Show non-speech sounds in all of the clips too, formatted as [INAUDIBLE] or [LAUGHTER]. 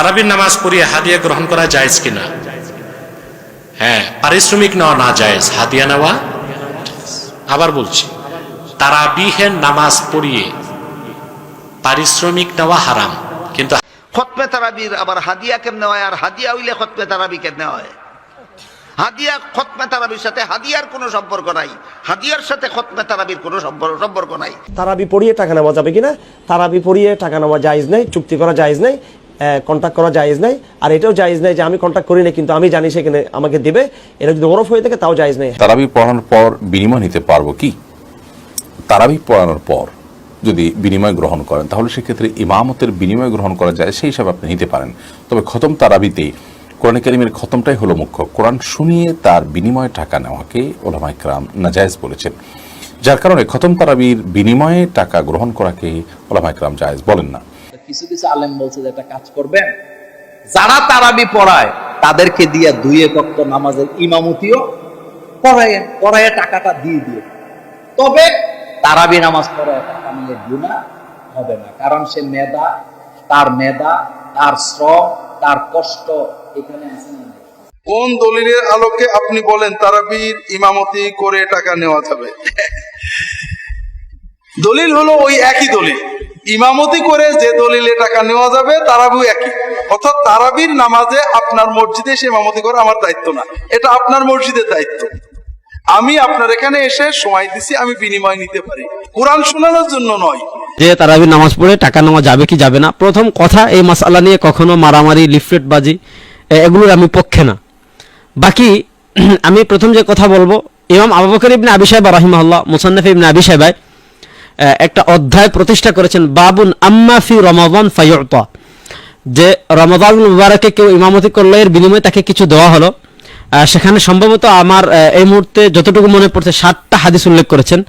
তারাবির নামাজ পড়িয়ে হাদিয়া গ্রহণ করা জায়েজ কিনা? হ্যাঁ পারিশ্রমিক নেওয়া না জায়েজ হাদিয়া নেওয়া আবার বলছি তারাবিহের নামাজ পড়িয়ে পারিশ্রমিক নেওয়া হারাম কিন্তু খতমে তারাবির আবার হাদিয়া কেমনে হয় আর হাদিয়া হইলে খতমে তারাবি কেমনে হয়? হাদিয়া খতমে তারাবির সাথে হাদিয়ার কোনো সম্পর্ক নাই। হাদিয়ার সাথে খতমে তারাবির কোনো সম্পর্ক সম্পর্ক নাই। তারাবি পড়িয়ে টাকা নেওয়া যাবে কিনা? তারাবি পড়িয়ে টাকা নেওয়া জায়েজ নেই চুক্তি করা জায়েজ নেই। কন্ট্যাক্ট করা জায়েজ নাই। আর এটাও জায়েজ নাই যে আমি কন্ট্যাক্ট করি না কিন্তু আমি জানি সেখানে আমাকে দেবে। এটা যদি ওরফ হয়ে থাকে, তাও জায়েজ নাই। তারাবি পড়ানোর পর বিনিময় নিতে পারব কি? তারাবি পড়ানোর পর যদি বিনিময় গ্রহণ করেন, তাহলে সেক্ষেত্রে ইমামতের বিনিময় গ্রহণ করা যায়, সেই হিসাবে আপনি নিতে পারেন। তবে খতম তারাবিতে কোরআন করিমের খতমটাই হলো মুখ্য। কোরআন শুনিয়ে তার বিনিময়ে টাকা নেওয়াকে ওলামাই ক্রাম নাজায়েজ বলেছেন। যার কারণে খতম তারাবির বিনিময়ে টাকা গ্রহণ করাকে ওলামাই ক্রাম জায়েজ বলেন না। কিছু কিছু আলেম বলছে যে একটা কাজ করবেন। যারা তারাবি পড়ায় তাদেরকে দিয়ে দুই একক নামাজের ইমামতিও পড়ায় পড়ায় টাকাটা দিয়ে দিয়ে। তবে তারাবি নামাজ পড়ায় টাকা নিয়ে গুণা হবে না কারণ সে মেধা তার মেধা তার শ্রম তার কষ্ট এখানে আছে কোন দলিলের আলোকে আপনি বলেন তারাবির ইমামতি করে টাকা নেওয়া যাবে? দলিল হলো ওই একই দলিল। ইমামতি করে যে দলিলে টাকা নেওয়া যাবে তারাবিও একই। অর্থাৎ তারাবির নামাজে আপনার মসজিদে সে ইমামতি করা আমার দায়িত্ব না। এটা আপনার মসজিদের দায়িত্ব। আমি আপনার এখানে এসে সময় দিছি, আমি বিনিময় নিতে পারি। কোরআন শোনানোর জন্য নয়। যে তারাবি নামাজ পড়ে টাকা নেওয়া যাবে কি যাবে না? প্রথম কথা, এই মাসালা নিয়ে কখনো মারামারি, লিফলেটবাজি, এ- এগুলোর আমি পক্ষে না। বাকি, [CLEARS THROAT] আমি প্রথম যে কথা বলব, ইমাম আবু বকর ইবনে আবি সাহেব রাহিমাহুল্লাহ, মুসান্নফ ইবনে আবি সাহেবায় একটা অধ্যায় প্রতিষ্ঠা করেছেন, বাবুন আম্মা ফি রমাদান ফাইউতা যে রমাদান মুবারকে কেউ ইমামতি করলে এর বিনিময়ে তাকে কিছু দেওয়া হলো। সেখানে সম্ভবত আমার এই মুহূর্তে যতটুকু মনে পড়ছে, সাতটা হাদিস উল্লেখ করেছেন।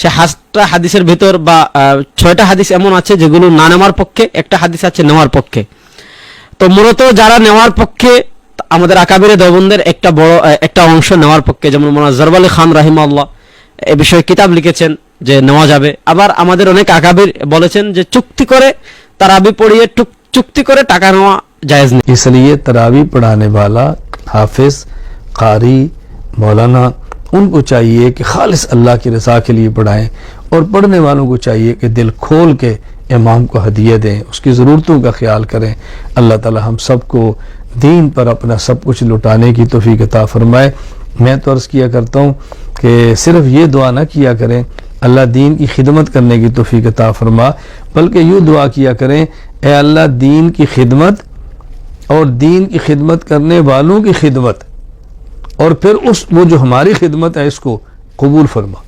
সে সাতটা হাদিসের ভেতর বা ছয়টা হাদিস এমন আছে যেগুলো না নেওয়ার পক্ষে, একটা হাদিস আছে নেওয়ার পক্ষে। তো মূলত যারা নেওয়ার পক্ষে, আমাদের আকাবিরে দেবন্দের একটা বড় একটা অংশ নেওয়ার পক্ষে, যেমন মোনা জরবালি খান রাহিমাল্লাহ এ বিষয়ে কিতাব লিখেছেন। যে নেওয়া যাবে। আবার আমাদের অনেক আকাবির বলেছেন যে চুক্তি করে তারাবি পড়িয়ে চুক্তি করে টাকা নেওয়া جائز نہیں اس لیے تراوی پڑھانے والا حافظ قاری مولانا، ان کو چاہیے کہ خالص اللہ کی رضا کے لیے پڑھائیں اور پڑھنے والوں کو چاہیے کہ دل کھول کے امام کو ہدیہ دیں، اس کی ضرورتوں کا خیال کریں۔ اللہ تعالی ہم سب کو دین پر اپنا سب کچھ لٹانے کی توفیق عطا فرمائے۔ میں تو عرض کیا کرتا ہوں کہ صرف یہ دعا نہ کیا کریں اللہ دین کی خدمت کرنے کی توفیق عطا فرما، بلکہ یوں دعا کیا کریں، اے اللہ دین کی خدمت اور دین کی خدمت کرنے والوں کی خدمت، اور پھر اس وہ جو ہماری خدمت ہے اس کو قبول فرما۔